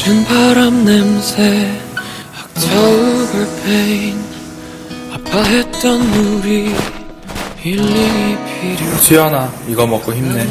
젖은 바람 냄새 october pain 아파했던 우리 힐링이 필요해. 지연아 이거 먹고 힘내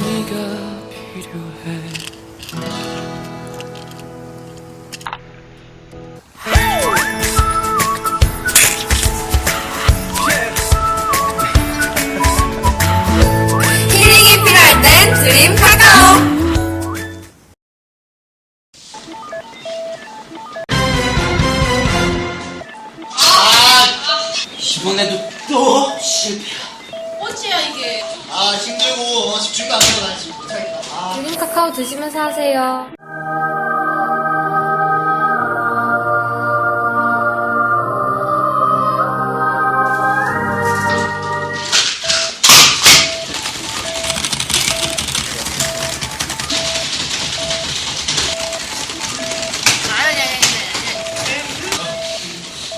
이번에도 또 실패야. 어찌야 이게 아 힘들고 어, 집중도 안 되고 나 지금 못하겠다 아. 드림 카카오 드시면서 하세요.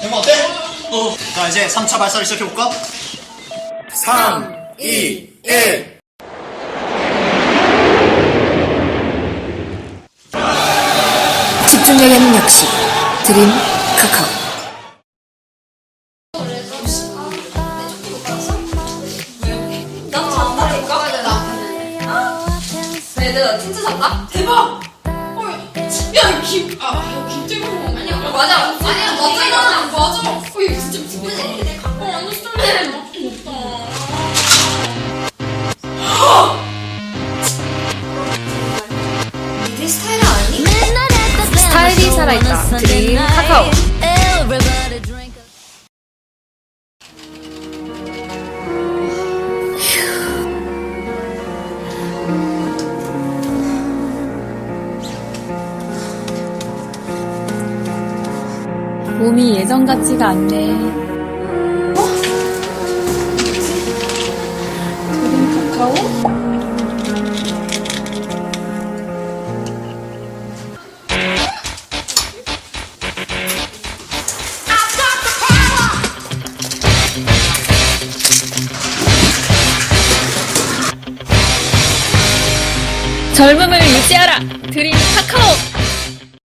형 어때? 어. 자 이제 3차 발사를 시작해볼까? 3 2 1 집중력에는 역시 드림 카카오. 나 잔다니까? 네, 내가 진짜 잔다? 대박! 어, 야, 김, 아, 김태국 아니야? 맞아. 아니야, 맞잖아. 스타일 아니? 스타일이 살아있다. 드림 카카오. 몸이 예전 같지가 않네. 젊음을 유지하라! 드림 카카오!